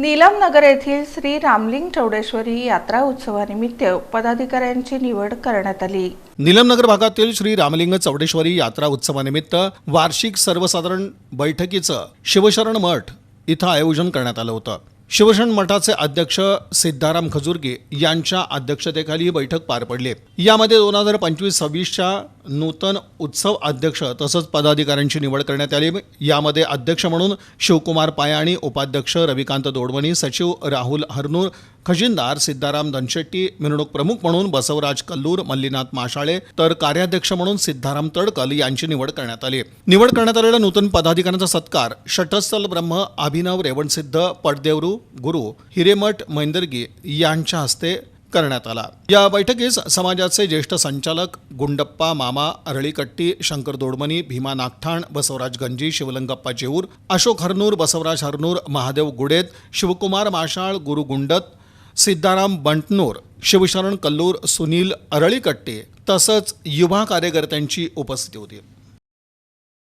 नीलमनगर येथील श्री रामलिंग चौडेश्वरी यात्रा उत्सवानिमित्त पदाधिकाऱ्यांची निवड करण्यात आली. निलमनगर भागातील श्री रामलिंग चौडेश्वरी यात्रा उत्सवानिमित्त वार्षिक सर्वसाधारण बैठकीचं शिवशरण मठ इथं आयोजन करण्यात आलं होतं. शिवशरण मठाचे अध्यक्ष सिद्धाराम खजुर्गे यांच्या अध्यक्षतेखाली ही बैठक पार पडली. यामध्ये दोन हजार पंचवीस सव्वीसच्या नूतन उत्सव अध्यक्ष तसंच पदाधिकाऱ्यांची निवड करण्यात आली. यामध्ये अध्यक्ष म्हणून शिवकुमार पायाणी उपाध्यक्ष रविकांत दोडवणी सचिव राहुल हरनूर खजिनदार सिद्धाराम दनशेट्टी मिरवणूक प्रमुख म्हणून बसवराज कल्लूर मल्लीनाथ माशाळे तर कार्याध्यक्ष म्हणून सिद्धाराम तडकल यांची निवड करण्यात आली. निवड करण्यात आलेल्या नूतन पदाधिकाऱ्यांचा सत्कार षटस्थल ब्रह्म अभिनव रेवणसिद्ध पडदेवरू गुरु हिरेमठ मैंदर्गी यांच्या हस्ते करण्यात आला. या बैठकीस समाजाचे ज्येष्ठ संचालक गुंडप्पा मामा अरळीकट्टी शंकर दोडमनी भीमा नागठाण बसवराज गंजी शिवलंगप्पा जेऊर अशोक हरनूर बसवराज हरनूर महादेव गुडेत शिवकुमार माशाळ गुरु गुंडत सिद्धाराम बंटनोर शिवशरण कल्लूर सुनील अरळीकट्टे तसंच युवा कार्यकर्त्यांची उपस्थिती होती.